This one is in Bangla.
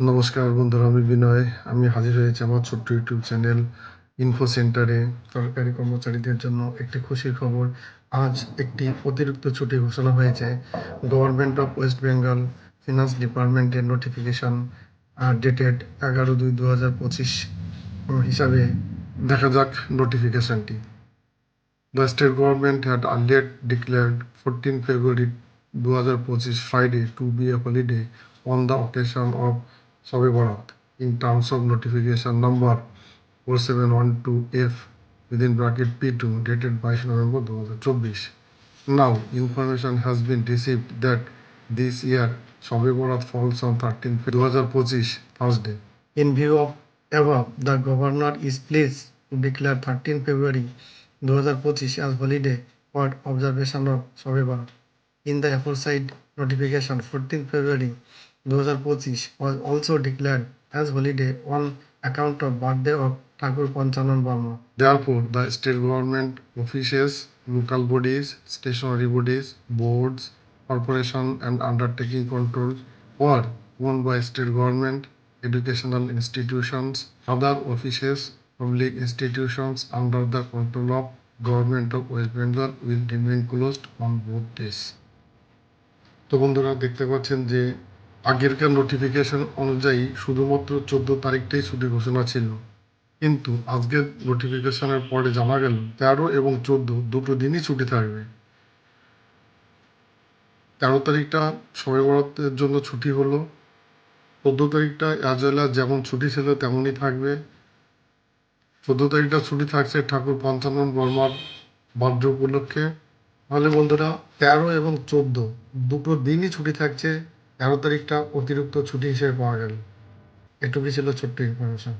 নমস্কার বন্ধুরা, আমি বিনয়। আমি হাজির হয়েছি আমার ছোট্ট ইউটিউব চ্যানেল ইনফো সেন্টারে সরকারি কর্মচারীদের জন্য একটি খুশির খবর। আজ একটি অতিরিক্ত ছুটি ঘোষণা হয়েছে। Government of West Bengal finance ডিপার্টমেন্টের নোটিফিকেশন ডেটেড এগারো দুই দু হাজার পঁচিশ হিসাবে দেখা যাক নোটিফিকেশানটি দ্য নোটিফিকেশনটি The state government had earlier declared 14 February 2025 Friday to be a holiday on the occasion of Shab-e-Barat. In terms of notification number four seven one two F within bracket P two dated বাইশ নভেম্বর দু হাজার চব্বিশ। Now information has been received that this year Shab-e-Barat falls on thirteen দু হাজার পঁচিশ Thursday in view of above the governor is please to declare thirteen February দু হাজার পঁচিশ as holiday world observation of Shab-e-Barat. In the upper side notification fourteen February 2025 was also declared as holiday on account of birthday of Thakur Panchanan Barma. Therefore, the state government offices, local bodies, stationary bodies, boards, corporation and undertaking control or owned by state government, educational institutions, other offices, public institutions under the control of government of West Bengal will remain closed on both days. তো বন্ধুরা দেখতে পাচ্ছেন যে আগেরকার নোটিফিকেশন অনুযায়ী শুধুমাত্র চোদ্দ তারিখটাই ছুটি ঘোষণা ছিল। কিন্তু আজকের নোটিফিকেশনের পরে জানা গেল, তেরো এবং চোদ্দ দুটো দিনই ছুটি থাকবে। তেরো তারিখটা সবাই বরাতের জন্য ছুটি হলো। চোদ্দ তারিখটা অ্যাজ যেমন ছুটি ছিল তেমনই থাকবে। চোদ্দ তারিখটা ছুটি থাকছে ঠাকুর পঞ্চানন বর্মার বার্থডে উপলক্ষে। তাহলে বন্ধুরা, তেরো এবং চোদ্দ দুটো দিনই ছুটি থাকছে। তেরো তারিখটা অতিরিক্ত ছুটি হিসেবে পাওয়া গেল। এটুকুই ছিল ছোট্ট ইনফরমেশন